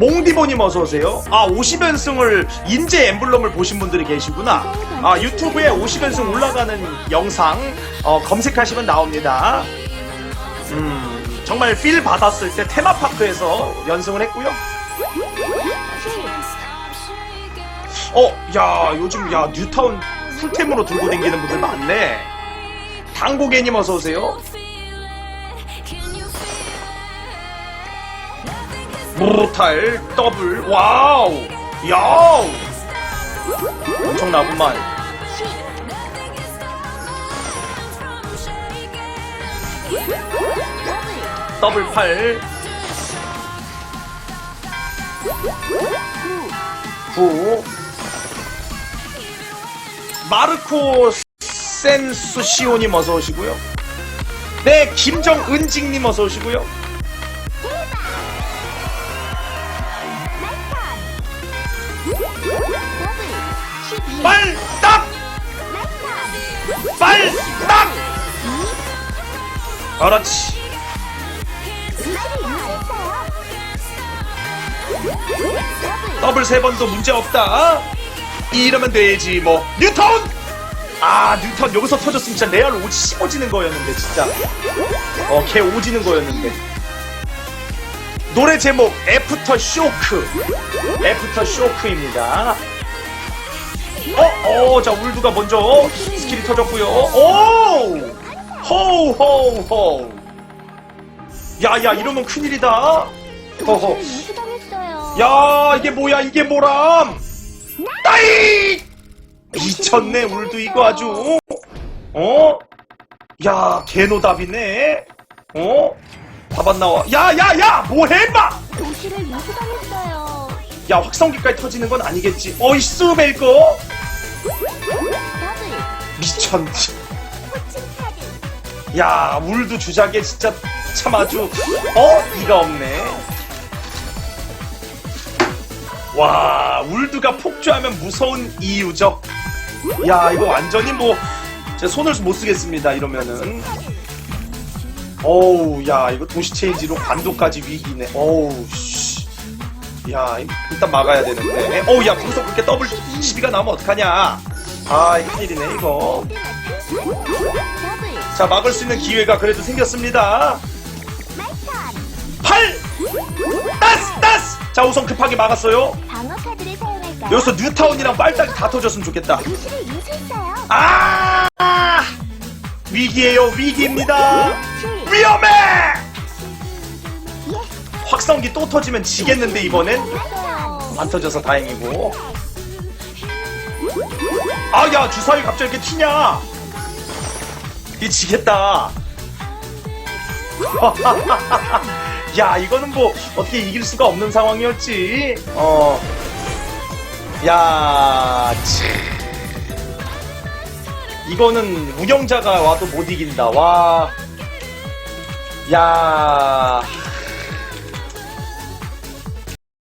몽디보님 어서오세요. 아, 50연승을, 인제 엠블럼을 보신 분들이 계시구나. 아, 유튜브에 50연승 올라가는 영상, 어, 검색하시면 나옵니다. 음, 정말 필 받았을 때 테마파크에서 연승을 했고요. 어, 야, 요즘, 야, 뉴타운 풀템으로 들고 다니는 분들 많네. 당고개님 어서오세요. 무탈 더블. 와우. 야우. 엄청나구만. 더블 팔. 구. 마르코 센수시오님 어서 오시고요. 네 김정은직님 어서 오시고요 빨딱! 빨딱! 그렇지. 더블 세 번도 문제 없다. 이러면 되지 뭐. 뉴턴! 아 뉴턴 여기서 터졌으면 진짜 레알 오지 15지는 거였는데 진짜. 어걔 오지는 거였는데. 노래 제목 애프터 쇼크. 애프터 쇼크입니다 어, 어, 자, 울두가 먼저 스킬이 터졌고요. 오! 호호호. 야, 야, 이러면 큰일이다. 허허. 야, 이게 뭐야, 이게 뭐람? 따이! 미쳤네, 울두 이거 아주. 어? 야, 개노답이네. 어? 답안 나와. 야, 야, 야! 뭐해, 임마! 도시를 인수당했어요. 야, 확성기까지 터지는 건 아니겠지. 어이, 스벨 거? 카드. 야, 울도 주작에 진짜 참 아주 어? 이가 없네. 와, 울드가 폭주하면 무서운 이유죠. 야, 이거 완전히 뭐, 제 손을 못 쓰겠습니다, 이러면은. 어우, 야, 이거 도시 체인지로 관도까지 위기네. 어우, 씨. 야, 일단 막아야 되는데. 어우, 야, 거기서 그렇게 더블 시비가 나오면 어떡하냐. 아, 이거 큰일이네, 이거. 자, 막을 수 있는 기회가 그래도 생겼습니다. 말탄. 8! 따스! 따스! 자, 우선 급하게 막았어요. 여기서 뉴타운이랑 빨딱이 다 터졌으면 좋겠다. 아! 위기에요, 위기입니다. 칠. 위험해! 예. 확성기 또 터지면 지겠는데, 이번엔? 안 터져서 다행이고. 아, 야, 주사위 갑자기 이렇게 튀냐? 이 지겠다. 야, 이거는 뭐, 어떻게 이길 수가 없는 상황이었지. 어. 야, 참. 이거는 운영자가 와도 못 이긴다. 와. 야.